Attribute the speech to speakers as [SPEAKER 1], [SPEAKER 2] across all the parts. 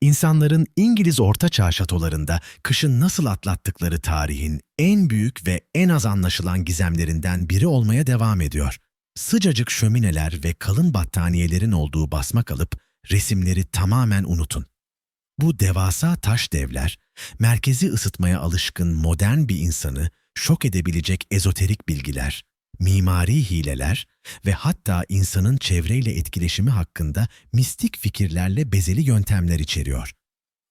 [SPEAKER 1] İnsanların İngiliz Ortaçağ şatolarında kışın nasıl atlattıkları tarihin en büyük ve en az anlaşılan gizemlerinden biri olmaya devam ediyor. Sıcacık şömineler ve kalın battaniyelerin olduğu basmak alıp resimleri tamamen unutun. Bu devasa taş devler, merkezi ısıtmaya alışkın modern bir insanı şok edebilecek ezoterik bilgiler, mimari hileler ve hatta insanın çevreyle etkileşimi hakkında mistik fikirlerle bezeli yöntemler içeriyor.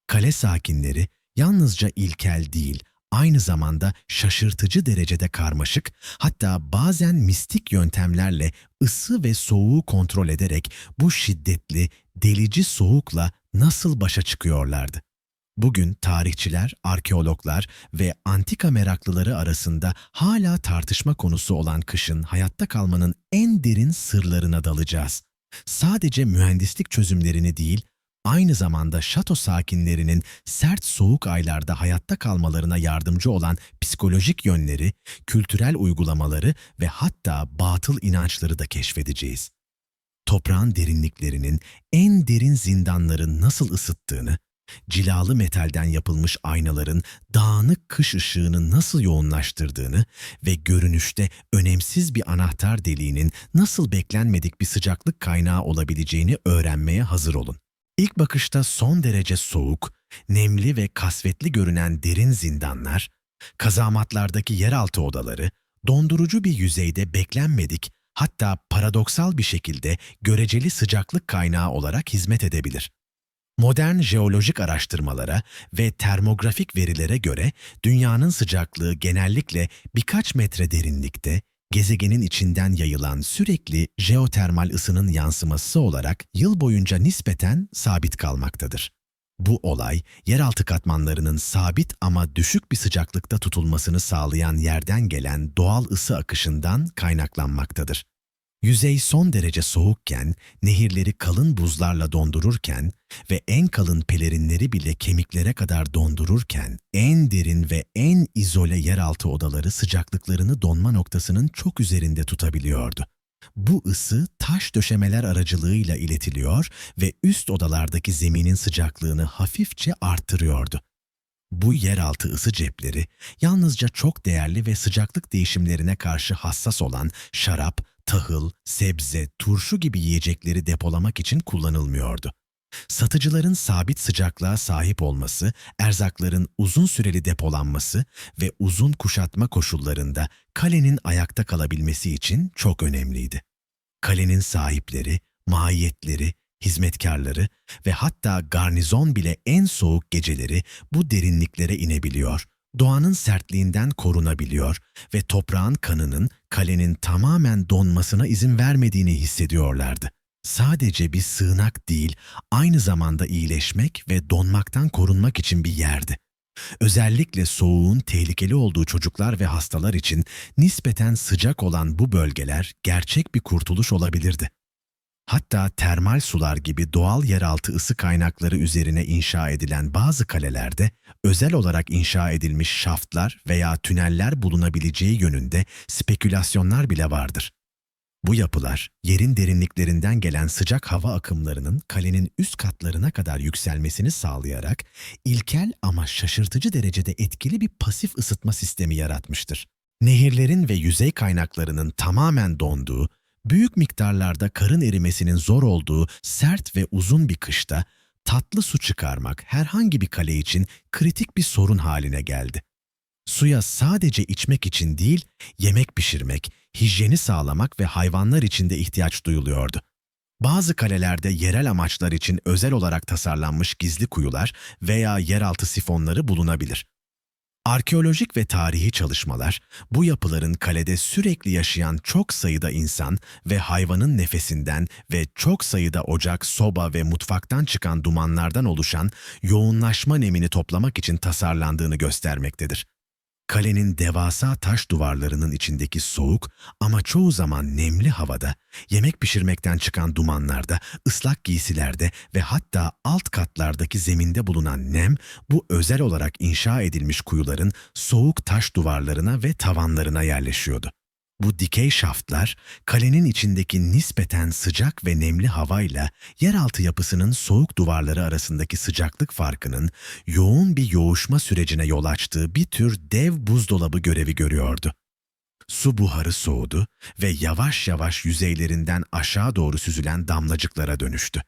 [SPEAKER 1] Kale sakinleri yalnızca ilkel değil, aynı zamanda şaşırtıcı derecede karmaşık, hatta bazen mistik yöntemlerle ısı ve soğuğu kontrol ederek bu şiddetli, delici soğukla nasıl başa çıkıyorlardı? Bugün tarihçiler, arkeologlar ve antika meraklıları arasında hala tartışma konusu olan kışın hayatta kalmanın en derin sırlarına dalacağız. Sadece mühendislik çözümlerini değil, aynı zamanda şato sakinlerinin sert soğuk aylarda hayatta kalmalarına yardımcı olan psikolojik yönleri, kültürel uygulamaları ve hatta batıl inançları da keşfedeceğiz. Toprağın derinliklerinin en derin zindanları nasıl ısıttığını, cilalı metalden yapılmış aynaların dağınık kış ışığını nasıl yoğunlaştırdığını ve görünüşte önemsiz bir anahtar deliğinin nasıl beklenmedik bir sıcaklık kaynağı olabileceğini öğrenmeye hazır olun. İlk bakışta son derece soğuk, nemli ve kasvetli görünen derin zindanlar, kazamatlardaki yeraltı odaları, dondurucu bir yüzeyde beklenmedik, hatta paradoksal bir şekilde göreceli sıcaklık kaynağı olarak hizmet edebilir. Modern jeolojik araştırmalara ve termografik verilere göre dünyanın sıcaklığı genellikle birkaç metre derinlikte, gezegenin içinden yayılan sürekli jeotermal ısının yansıması olarak yıl boyunca nispeten sabit kalmaktadır. Bu olay, yeraltı katmanlarının sabit ama düşük bir sıcaklıkta tutulmasını sağlayan yerden gelen doğal ısı akışından kaynaklanmaktadır. Yüzey son derece soğukken, nehirleri kalın buzlarla dondururken ve en kalın pelerinleri bile kemiklere kadar dondururken, en derin ve en izole yeraltı odaları sıcaklıklarını donma noktasının çok üzerinde tutabiliyordu. Bu ısı taş döşemeler aracılığıyla iletiliyor ve üst odalardaki zeminin sıcaklığını hafifçe arttırıyordu. Bu yeraltı ısı cepleri yalnızca çok değerli ve sıcaklık değişimlerine karşı hassas olan şarap, tahıl, sebze, turşu gibi yiyecekleri depolamak için kullanılmıyordu. Satıcıların sabit sıcaklığa sahip olması, erzakların uzun süreli depolanması ve uzun kuşatma koşullarında kalenin ayakta kalabilmesi için çok önemliydi. Kalenin sahipleri, mahiyetleri, hizmetkarları ve hatta garnizon bile en soğuk geceleri bu derinliklere inebiliyor, doğanın sertliğinden korunabiliyor ve toprağın kanının kalenin tamamen donmasına izin vermediğini hissediyorlardı. Sadece bir sığınak değil, aynı zamanda iyileşmek ve donmaktan korunmak için bir yerdi. Özellikle soğuğun tehlikeli olduğu çocuklar ve hastalar için nispeten sıcak olan bu bölgeler gerçek bir kurtuluş olabilirdi. Hatta termal sular gibi doğal yeraltı ısı kaynakları üzerine inşa edilen bazı kalelerde özel olarak inşa edilmiş şaftlar veya tüneller bulunabileceği yönünde spekülasyonlar bile vardır. Bu yapılar, yerin derinliklerinden gelen sıcak hava akımlarının kalenin üst katlarına kadar yükselmesini sağlayarak ilkel ama şaşırtıcı derecede etkili bir pasif ısıtma sistemi yaratmıştır. Nehirlerin ve yüzey kaynaklarının tamamen donduğu, büyük miktarlarda karın erimesinin zor olduğu sert ve uzun bir kışta tatlı su çıkarmak herhangi bir kale için kritik bir sorun haline geldi. Suya sadece içmek için değil, yemek pişirmek, hijyeni sağlamak ve hayvanlar için de ihtiyaç duyuluyordu. Bazı kalelerde yerel amaçlar için özel olarak tasarlanmış gizli kuyular veya yeraltı sifonları bulunabilir. Arkeolojik ve tarihi çalışmalar, bu yapıların kalede sürekli yaşayan çok sayıda insan ve hayvanın nefesinden ve çok sayıda ocak, soba ve mutfaktan çıkan dumanlardan oluşan yoğunlaşma nemini toplamak için tasarlandığını göstermektedir. Kalenin devasa taş duvarlarının içindeki soğuk ama çoğu zaman nemli havada, yemek pişirmekten çıkan dumanlarda, ıslak giysilerde ve hatta alt katlardaki zeminde bulunan nem, bu özel olarak inşa edilmiş kuyuların soğuk taş duvarlarına ve tavanlarına yerleşiyordu. Bu dikey şaftlar, kalenin içindeki nispeten sıcak ve nemli havayla yeraltı yapısının soğuk duvarları arasındaki sıcaklık farkının yoğun bir yoğuşma sürecine yol açtığı bir tür dev buzdolabı görevi görüyordu. Su buharı soğudu ve yavaş yavaş yüzeylerinden aşağı doğru süzülen damlacıklara dönüştü.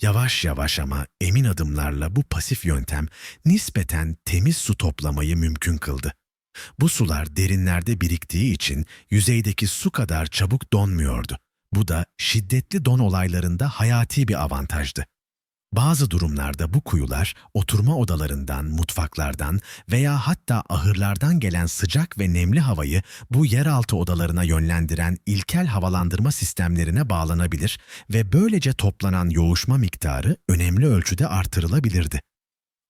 [SPEAKER 1] Yavaş yavaş ama emin adımlarla bu pasif yöntem nispeten temiz su toplamayı mümkün kıldı. Bu sular derinlerde biriktiği için yüzeydeki su kadar çabuk donmuyordu. Bu da şiddetli don olaylarında hayati bir avantajdı. Bazı durumlarda bu kuyular oturma odalarından, mutfaklardan veya hatta ahırlardan gelen sıcak ve nemli havayı bu yeraltı odalarına yönlendiren ilkel havalandırma sistemlerine bağlanabilir ve böylece toplanan yoğuşma miktarı önemli ölçüde artırılabilirdi.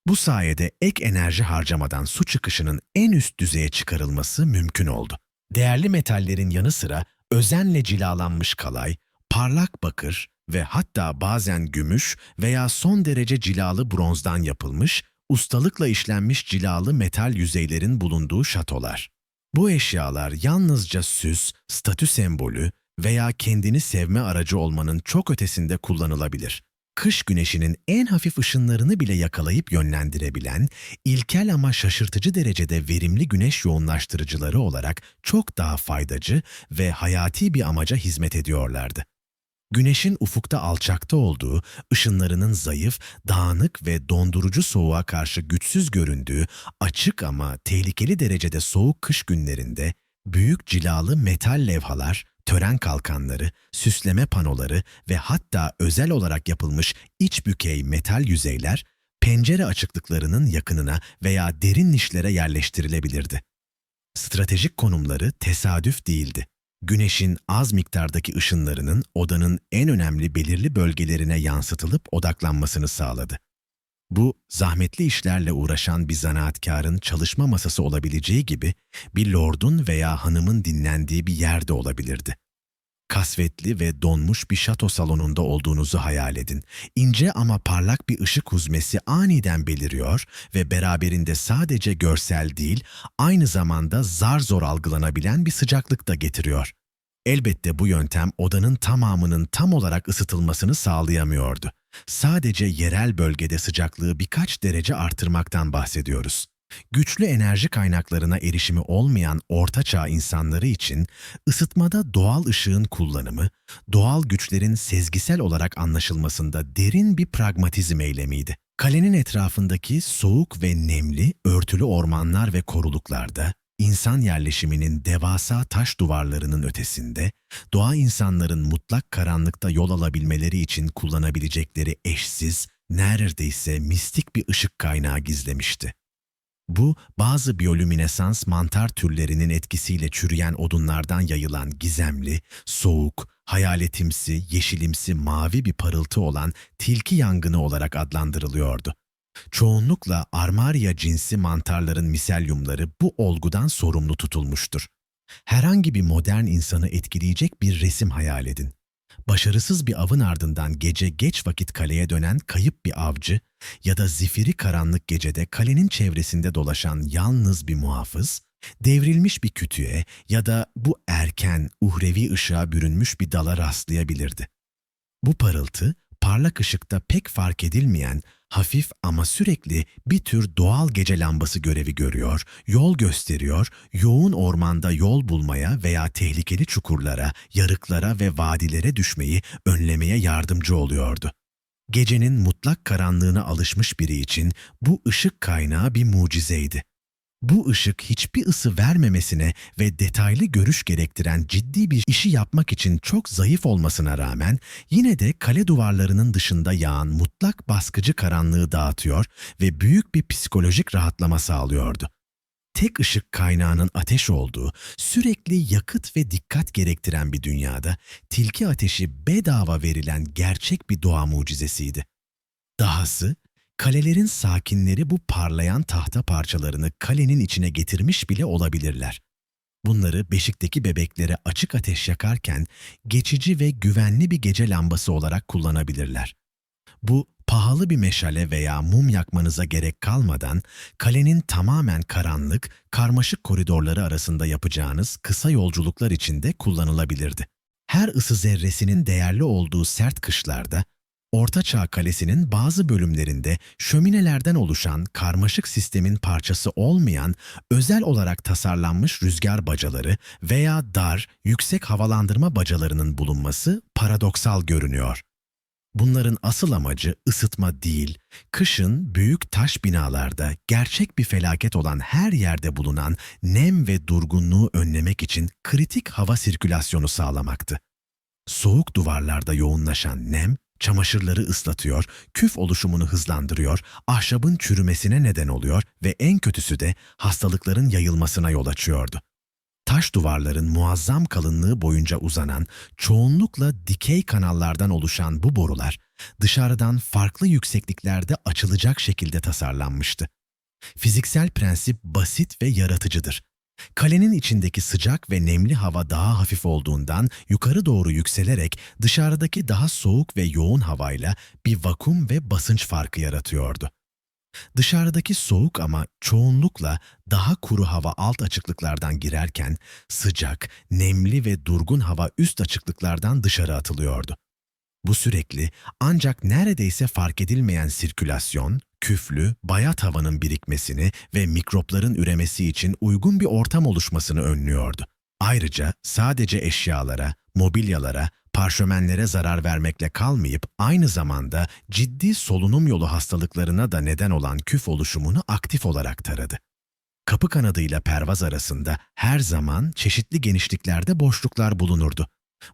[SPEAKER 1] Bu sayede ek enerji harcamadan su çıkışının en üst düzeye çıkarılması mümkün oldu. Değerli metallerin yanı sıra özenle cilalanmış kalay, parlak bakır ve hatta bazen gümüş veya son derece cilalı bronzdan yapılmış, ustalıkla işlenmiş cilalı metal yüzeylerin bulunduğu şatolar. Bu eşyalar yalnızca süs, statü sembolü veya kendini sevme aracı olmanın çok ötesinde kullanılabilir kış güneşinin en hafif ışınlarını bile yakalayıp yönlendirebilen, ilkel ama şaşırtıcı derecede verimli güneş yoğunlaştırıcıları olarak çok daha faydacı ve hayati bir amaca hizmet ediyorlardı. Güneşin ufukta alçakta olduğu, ışınlarının zayıf, dağınık ve dondurucu soğuğa karşı güçsüz göründüğü açık ama tehlikeli derecede soğuk kış günlerinde büyük cilalı metal levhalar, tören kalkanları, süsleme panoları ve hatta özel olarak yapılmış iç bükey metal yüzeyler pencere açıklıklarının yakınına veya derin nişlere yerleştirilebilirdi. Stratejik konumları tesadüf değildi. Güneşin az miktardaki ışınlarının odanın en önemli belirli bölgelerine yansıtılıp odaklanmasını sağladı. Bu, zahmetli işlerle uğraşan bir zanaatkarın çalışma masası olabileceği gibi bir lordun veya hanımın dinlendiği bir yerde olabilirdi. Kasvetli ve donmuş bir şato salonunda olduğunuzu hayal edin. İnce ama parlak bir ışık huzmesi aniden beliriyor ve beraberinde sadece görsel değil, aynı zamanda zar zor algılanabilen bir sıcaklık da getiriyor. Elbette bu yöntem odanın tamamının tam olarak ısıtılmasını sağlayamıyordu. Sadece yerel bölgede sıcaklığı birkaç derece artırmaktan bahsediyoruz. Güçlü enerji kaynaklarına erişimi olmayan orta çağ insanları için ısıtmada doğal ışığın kullanımı, doğal güçlerin sezgisel olarak anlaşılmasında derin bir pragmatizm eylemiydi. Kalenin etrafındaki soğuk ve nemli örtülü ormanlar ve koruluklarda insan yerleşiminin devasa taş duvarlarının ötesinde, doğa insanların mutlak karanlıkta yol alabilmeleri için kullanabilecekleri eşsiz, neredeyse mistik bir ışık kaynağı gizlemişti. Bu, bazı biyolüminesans mantar türlerinin etkisiyle çürüyen odunlardan yayılan gizemli, soğuk, hayaletimsi, yeşilimsi mavi bir parıltı olan tilki yangını olarak adlandırılıyordu. Çoğunlukla armaria cinsi mantarların miselyumları bu olgudan sorumlu tutulmuştur. Herhangi bir modern insanı etkileyecek bir resim hayal edin. Başarısız bir avın ardından gece geç vakit kaleye dönen kayıp bir avcı ya da zifiri karanlık gecede kalenin çevresinde dolaşan yalnız bir muhafız, devrilmiş bir kütüğe ya da bu erken uhrevi ışığa bürünmüş bir dala rastlayabilirdi. Bu parıltı parlak ışıkta pek fark edilmeyen, hafif ama sürekli bir tür doğal gece lambası görevi görüyor, yol gösteriyor, yoğun ormanda yol bulmaya veya tehlikeli çukurlara, yarıklara ve vadilere düşmeyi önlemeye yardımcı oluyordu. Gecenin mutlak karanlığına alışmış biri için bu ışık kaynağı bir mucizeydi. Bu ışık hiçbir ısı vermemesine ve detaylı görüş gerektiren ciddi bir işi yapmak için çok zayıf olmasına rağmen yine de kale duvarlarının dışında yağan mutlak baskıcı karanlığı dağıtıyor ve büyük bir psikolojik rahatlama sağlıyordu. Tek ışık kaynağının ateş olduğu, sürekli yakıt ve dikkat gerektiren bir dünyada tilki ateşi bedava verilen gerçek bir doğa mucizesiydi. Dahası Kalelerin sakinleri bu parlayan tahta parçalarını kalenin içine getirmiş bile olabilirler. Bunları beşikteki bebeklere açık ateş yakarken geçici ve güvenli bir gece lambası olarak kullanabilirler. Bu pahalı bir meşale veya mum yakmanıza gerek kalmadan kalenin tamamen karanlık, karmaşık koridorları arasında yapacağınız kısa yolculuklar içinde kullanılabilirdi. Her ısı zerresinin değerli olduğu sert kışlarda Orta Çağ Kalesi'nin bazı bölümlerinde şöminelerden oluşan karmaşık sistemin parçası olmayan özel olarak tasarlanmış rüzgar bacaları veya dar, yüksek havalandırma bacalarının bulunması paradoksal görünüyor. Bunların asıl amacı ısıtma değil, kışın büyük taş binalarda gerçek bir felaket olan her yerde bulunan nem ve durgunluğu önlemek için kritik hava sirkülasyonu sağlamaktı. Soğuk duvarlarda yoğunlaşan nem, çamaşırları ıslatıyor, küf oluşumunu hızlandırıyor, ahşabın çürümesine neden oluyor ve en kötüsü de hastalıkların yayılmasına yol açıyordu. Taş duvarların muazzam kalınlığı boyunca uzanan, çoğunlukla dikey kanallardan oluşan bu borular, dışarıdan farklı yüksekliklerde açılacak şekilde tasarlanmıştı. Fiziksel prensip basit ve yaratıcıdır. Kalenin içindeki sıcak ve nemli hava daha hafif olduğundan yukarı doğru yükselerek dışarıdaki daha soğuk ve yoğun havayla bir vakum ve basınç farkı yaratıyordu. Dışarıdaki soğuk ama çoğunlukla daha kuru hava alt açıklıklardan girerken sıcak, nemli ve durgun hava üst açıklıklardan dışarı atılıyordu. Bu sürekli ancak neredeyse fark edilmeyen sirkülasyon, küflü, bayat havanın birikmesini ve mikropların üremesi için uygun bir ortam oluşmasını önlüyordu. Ayrıca sadece eşyalara, mobilyalara, parşömenlere zarar vermekle kalmayıp aynı zamanda ciddi solunum yolu hastalıklarına da neden olan küf oluşumunu aktif olarak taradı. Kapı kanadıyla pervaz arasında her zaman çeşitli genişliklerde boşluklar bulunurdu.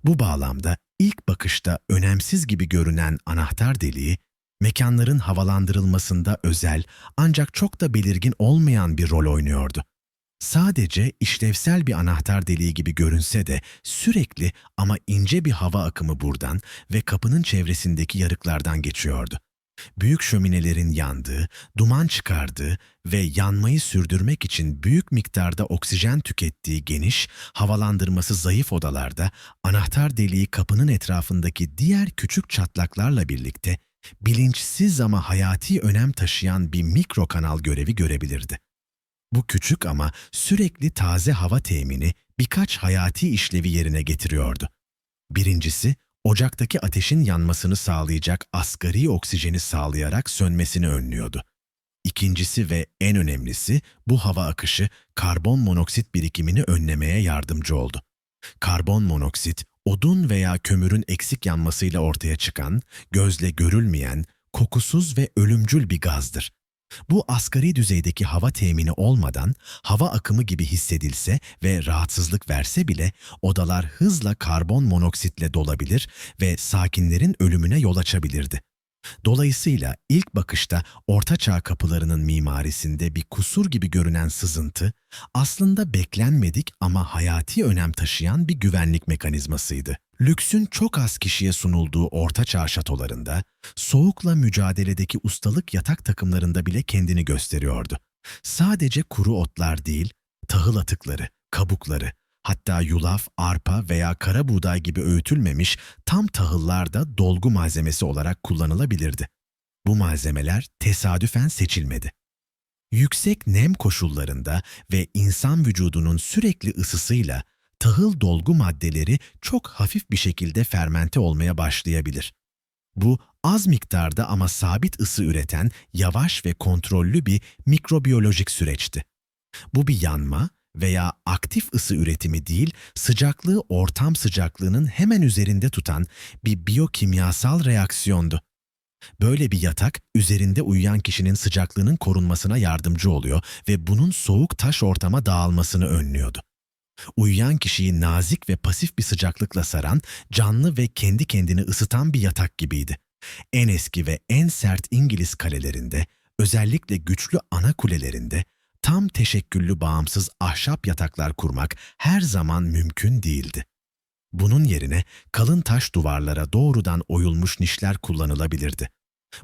[SPEAKER 1] Bu bağlamda ilk bakışta önemsiz gibi görünen anahtar deliği, mekanların havalandırılmasında özel ancak çok da belirgin olmayan bir rol oynuyordu. Sadece işlevsel bir anahtar deliği gibi görünse de sürekli ama ince bir hava akımı buradan ve kapının çevresindeki yarıklardan geçiyordu. Büyük şöminelerin yandığı, duman çıkardığı ve yanmayı sürdürmek için büyük miktarda oksijen tükettiği geniş, havalandırması zayıf odalarda anahtar deliği kapının etrafındaki diğer küçük çatlaklarla birlikte bilinçsiz ama hayati önem taşıyan bir mikro kanal görevi görebilirdi. Bu küçük ama sürekli taze hava temini birkaç hayati işlevi yerine getiriyordu. Birincisi, ocaktaki ateşin yanmasını sağlayacak asgari oksijeni sağlayarak sönmesini önlüyordu. İkincisi ve en önemlisi bu hava akışı karbon monoksit birikimini önlemeye yardımcı oldu. Karbon monoksit, odun veya kömürün eksik yanmasıyla ortaya çıkan, gözle görülmeyen, kokusuz ve ölümcül bir gazdır. Bu asgari düzeydeki hava temini olmadan hava akımı gibi hissedilse ve rahatsızlık verse bile odalar hızla karbon monoksitle dolabilir ve sakinlerin ölümüne yol açabilirdi. Dolayısıyla ilk bakışta Orta Çağ kapılarının mimarisinde bir kusur gibi görünen sızıntı, aslında beklenmedik ama hayati önem taşıyan bir güvenlik mekanizmasıydı. Lüksün çok az kişiye sunulduğu Orta Çağ şatolarında, soğukla mücadeledeki ustalık yatak takımlarında bile kendini gösteriyordu. Sadece kuru otlar değil, tahıl atıkları, kabukları, Hatta yulaf, arpa veya kara buğday gibi öğütülmemiş tam tahıllar da dolgu malzemesi olarak kullanılabilirdi. Bu malzemeler tesadüfen seçilmedi. Yüksek nem koşullarında ve insan vücudunun sürekli ısısıyla tahıl dolgu maddeleri çok hafif bir şekilde fermente olmaya başlayabilir. Bu az miktarda ama sabit ısı üreten yavaş ve kontrollü bir mikrobiyolojik süreçti. Bu bir yanma, veya aktif ısı üretimi değil, sıcaklığı ortam sıcaklığının hemen üzerinde tutan bir biyokimyasal reaksiyondu. Böyle bir yatak üzerinde uyuyan kişinin sıcaklığının korunmasına yardımcı oluyor ve bunun soğuk taş ortama dağılmasını önlüyordu. Uyuyan kişiyi nazik ve pasif bir sıcaklıkla saran, canlı ve kendi kendini ısıtan bir yatak gibiydi. En eski ve en sert İngiliz kalelerinde, özellikle güçlü ana kulelerinde tam teşekküllü bağımsız ahşap yataklar kurmak her zaman mümkün değildi. Bunun yerine kalın taş duvarlara doğrudan oyulmuş nişler kullanılabilirdi.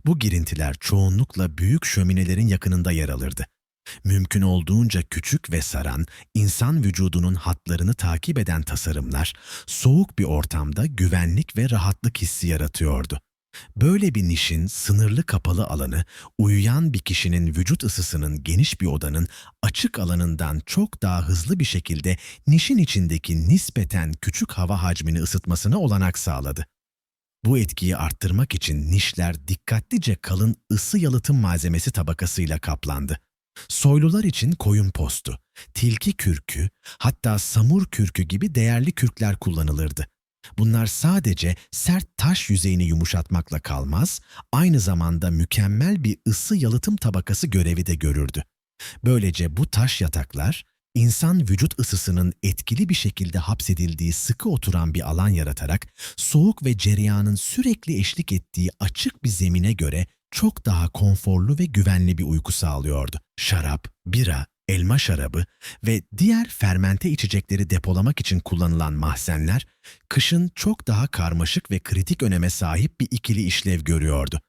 [SPEAKER 1] Bu girintiler çoğunlukla büyük şöminelerin yakınında yer alırdı. Mümkün olduğunca küçük ve saran, insan vücudunun hatlarını takip eden tasarımlar, soğuk bir ortamda güvenlik ve rahatlık hissi yaratıyordu. Böyle bir nişin sınırlı kapalı alanı, uyuyan bir kişinin vücut ısısının geniş bir odanın açık alanından çok daha hızlı bir şekilde nişin içindeki nispeten küçük hava hacmini ısıtmasına olanak sağladı. Bu etkiyi arttırmak için nişler dikkatlice kalın ısı yalıtım malzemesi tabakasıyla kaplandı. Soylular için koyun postu, tilki kürkü, hatta samur kürkü gibi değerli kürkler kullanılırdı. Bunlar sadece sert taş yüzeyini yumuşatmakla kalmaz, aynı zamanda mükemmel bir ısı yalıtım tabakası görevi de görürdü. Böylece bu taş yataklar, insan vücut ısısının etkili bir şekilde hapsedildiği sıkı oturan bir alan yaratarak, soğuk ve cereyanın sürekli eşlik ettiği açık bir zemine göre çok daha konforlu ve güvenli bir uyku sağlıyordu. Şarap, bira, elma şarabı ve diğer fermente içecekleri depolamak için kullanılan mahzenler, kışın çok daha karmaşık ve kritik öneme sahip bir ikili işlev görüyordu.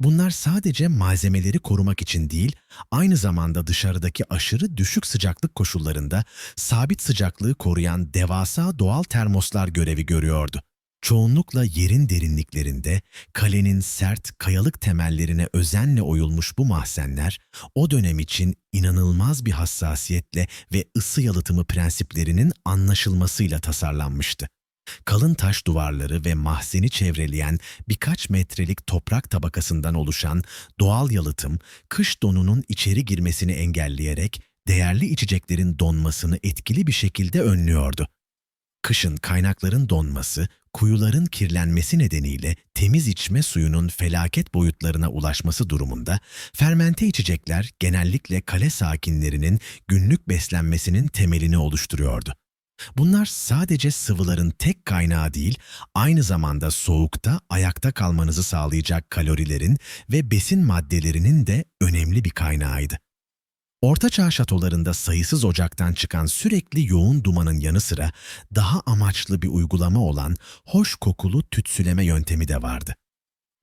[SPEAKER 1] Bunlar sadece malzemeleri korumak için değil, aynı zamanda dışarıdaki aşırı düşük sıcaklık koşullarında sabit sıcaklığı koruyan devasa doğal termoslar görevi görüyordu. Çoğunlukla yerin derinliklerinde kalenin sert kayalık temellerine özenle oyulmuş bu mahzenler o dönem için inanılmaz bir hassasiyetle ve ısı yalıtımı prensiplerinin anlaşılmasıyla tasarlanmıştı. Kalın taş duvarları ve mahzeni çevreleyen birkaç metrelik toprak tabakasından oluşan doğal yalıtım, kış donunun içeri girmesini engelleyerek değerli içeceklerin donmasını etkili bir şekilde önlüyordu. Kışın kaynakların donması, kuyuların kirlenmesi nedeniyle temiz içme suyunun felaket boyutlarına ulaşması durumunda fermente içecekler genellikle kale sakinlerinin günlük beslenmesinin temelini oluşturuyordu. Bunlar sadece sıvıların tek kaynağı değil, aynı zamanda soğukta ayakta kalmanızı sağlayacak kalorilerin ve besin maddelerinin de önemli bir kaynağıydı. Ortaçağ şatolarında sayısız ocaktan çıkan sürekli yoğun dumanın yanı sıra daha amaçlı bir uygulama olan hoş kokulu tütsüleme yöntemi de vardı.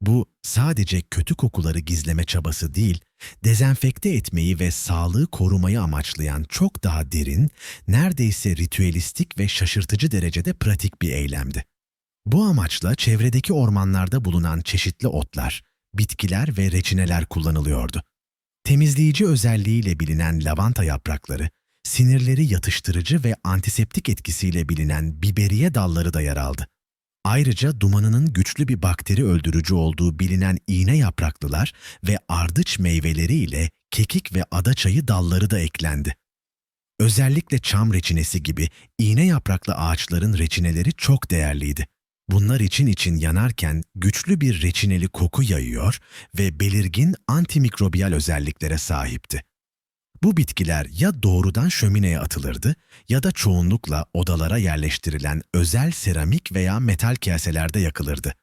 [SPEAKER 1] Bu sadece kötü kokuları gizleme çabası değil, dezenfekte etmeyi ve sağlığı korumayı amaçlayan çok daha derin, neredeyse ritüelistik ve şaşırtıcı derecede pratik bir eylemdi. Bu amaçla çevredeki ormanlarda bulunan çeşitli otlar, bitkiler ve reçineler kullanılıyordu. Temizleyici özelliğiyle bilinen lavanta yaprakları, sinirleri yatıştırıcı ve antiseptik etkisiyle bilinen biberiye dalları da yer aldı. Ayrıca dumanının güçlü bir bakteri öldürücü olduğu bilinen iğne yapraklılar ve ardıç meyveleri ile kekik ve adaçayı dalları da eklendi. Özellikle çam reçinesi gibi iğne yapraklı ağaçların reçineleri çok değerliydi. Bunlar için için yanarken güçlü bir reçineli koku yayıyor ve belirgin antimikrobiyal özelliklere sahipti. Bu bitkiler ya doğrudan şömineye atılırdı ya da çoğunlukla odalara yerleştirilen özel seramik veya metal kaselerde yakılırdı.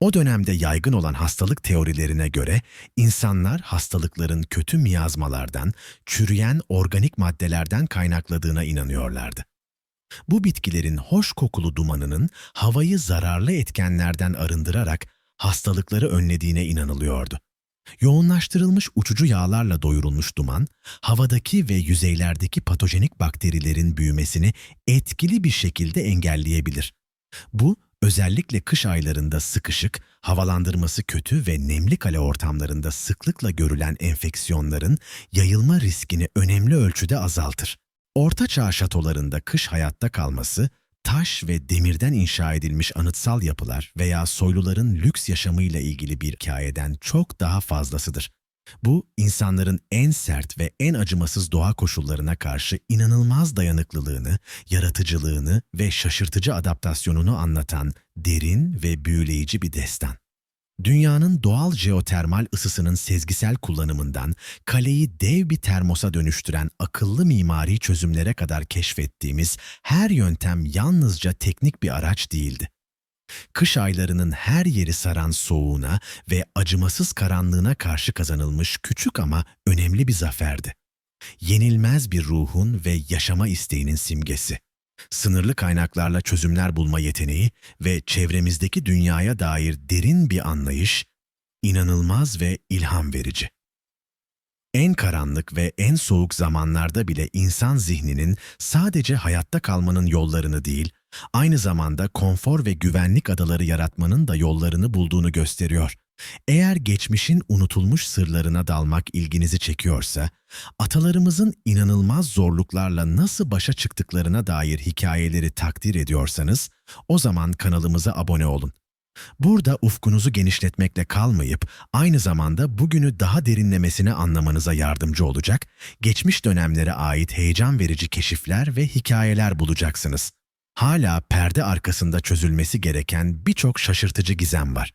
[SPEAKER 1] O dönemde yaygın olan hastalık teorilerine göre insanlar hastalıkların kötü miyazmalardan, çürüyen organik maddelerden kaynakladığına inanıyorlardı. Bu bitkilerin hoş kokulu dumanının havayı zararlı etkenlerden arındırarak hastalıkları önlediğine inanılıyordu. Yoğunlaştırılmış uçucu yağlarla doyurulmuş duman, havadaki ve yüzeylerdeki patojenik bakterilerin büyümesini etkili bir şekilde engelleyebilir. Bu, özellikle kış aylarında sıkışık, havalandırması kötü ve nemli kale ortamlarında sıklıkla görülen enfeksiyonların yayılma riskini önemli ölçüde azaltır. Orta Çağ şatolarında kış hayatta kalması, taş ve demirden inşa edilmiş anıtsal yapılar veya soyluların lüks yaşamıyla ilgili bir hikayeden çok daha fazlasıdır. Bu, insanların en sert ve en acımasız doğa koşullarına karşı inanılmaz dayanıklılığını, yaratıcılığını ve şaşırtıcı adaptasyonunu anlatan derin ve büyüleyici bir destan. Dünyanın doğal jeotermal ısısının sezgisel kullanımından kaleyi dev bir termosa dönüştüren akıllı mimari çözümlere kadar keşfettiğimiz her yöntem yalnızca teknik bir araç değildi. Kış aylarının her yeri saran soğuğuna ve acımasız karanlığına karşı kazanılmış küçük ama önemli bir zaferdi. Yenilmez bir ruhun ve yaşama isteğinin simgesi sınırlı kaynaklarla çözümler bulma yeteneği ve çevremizdeki dünyaya dair derin bir anlayış, inanılmaz ve ilham verici. En karanlık ve en soğuk zamanlarda bile insan zihninin sadece hayatta kalmanın yollarını değil, Aynı zamanda konfor ve güvenlik adaları yaratmanın da yollarını bulduğunu gösteriyor. Eğer geçmişin unutulmuş sırlarına dalmak ilginizi çekiyorsa, atalarımızın inanılmaz zorluklarla nasıl başa çıktıklarına dair hikayeleri takdir ediyorsanız, o zaman kanalımıza abone olun. Burada ufkunuzu genişletmekle kalmayıp aynı zamanda bugünü daha derinlemesine anlamanıza yardımcı olacak, geçmiş dönemlere ait heyecan verici keşifler ve hikayeler bulacaksınız. Hala perde arkasında çözülmesi gereken birçok şaşırtıcı gizem var.